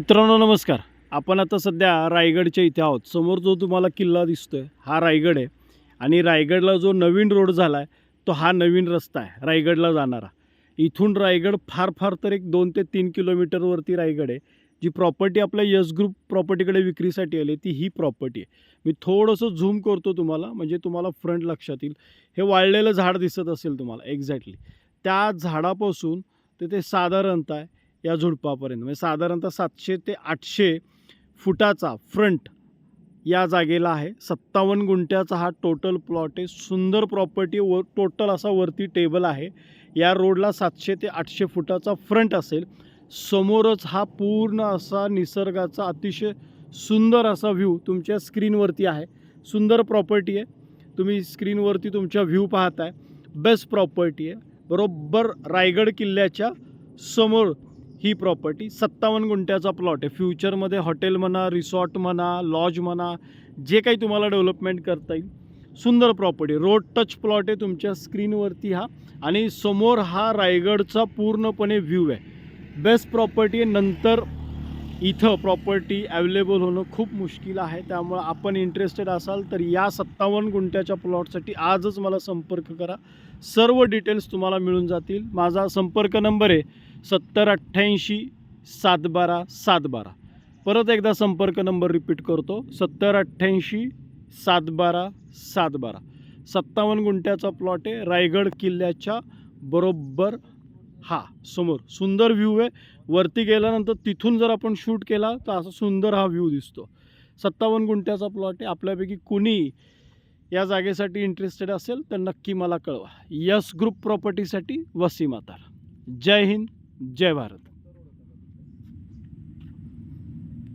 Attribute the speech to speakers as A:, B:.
A: मित्रांनो नमस्कार. आपण आता सध्या रायगडच्या इथे आहोत. समोर जो तुम्हाला किल्ला दिसतो आहे हा रायगड आहे. आणि रायगडला जो नवीन रोड झाला आहे तो हा नवीन रस्ता आहे रायगडला जाणारा. इथून रायगड फार फार तर एक दोन ते तीन किलोमीटरवरती रायगड आहे. जी प्रॉपर्टी आपल्या यस ग्रुप प्रॉपर्टीकडे विक्रीसाठी आली ती ही प्रॉपर्टी आहे. मी थोडंसं झूम करतो तुम्हाला म्हणजे तुम्हाला फ्रंट लक्षात येईल. हे वाळलेलं झाड दिसत असेल तुम्हाला एक्झॅक्टली त्या झाडापासून ते ते साधारणतः या झुडपापर्यंत. म्हणजे साधारणतः सातशे ते आठशे फुटाचा फ्रंट या जागेला आहे. सत्तावन्न गुंठ्याचा हा टोटल प्लॉट आहे. सुंदर प्रॉपर्टी व टोटल असा वरती टेबल आहे. या रोडला सातशे ते आठशे फुटाचा फ्रंट असेल. समोरच हा पूर्ण असा निसर्गाचा अतिशय सुंदर असा व्ह्यू तुमच्या स्क्रीनवरती आहे. सुंदर प्रॉपर्टी आहे. तुम्ही स्क्रीनवरती तुमच्या व्ह्यू पाहताय. बेस्ट प्रॉपर्टी आहे. बरोबर रायगड किल्ल्याच्या समोर ही प्रॉपर्टी सत्तावन्न गुंठ्याचा प्लॉट आहे. फ्युचरमध्ये हॉटेल म्हणा रिसॉर्ट म्हणा लॉज म्हणा जे काही तुम्हाला डेव्हलपमेंट करता येईल सुंदर प्रॉपर्टी रोड टच प्लॉट आहे तुमच्या स्क्रीनवरती हा. आणि समोर हा रायगडचा पूर्णपणे व्ह्यू आहे. बेस्ट प्रॉपर्टी आहे नंतर इथं प्रॉपर्टी अवेलेबल होणं खूप मुश्किल आहे. त्यामुळं आपण इंटरेस्टेड असाल तर या सत्तावन्न गुंठ्याच्या प्लॉटसाठी आजच मला संपर्क करा. सर्व डिटेल्स तुम्हाला मिळून जातील. माझा संपर्क नंबर आहे सत्तर अठ्ठ्याऐंशी सात बारा सात बारा. परत एकदा संपर्क नंबर रिपीट करतो. सत्तर अठ्ठ्याऐंशी सात बारा सात बारा. सत्तावन्न गुंठ्याचा प्लॉट आहे. रायगड किल्ल्याच्या बरोबर हा समोर. सुंदर व्ह्यू आहे. वरती गेल्यानंतर तिथून जर आपण शूट केला तर असा सुंदर हा व्ह्यू दिसतो. सत्तावन्न गुंठ्याचा प्लॉट आहे. आपल्यापैकी कुणी या जागेसाठी इंटरेस्टेड असेल तर नक्की मला कळवा. यस ग्रुप प्रॉपर्टीसाठी वसीम आतार जय हिंद जय भारत.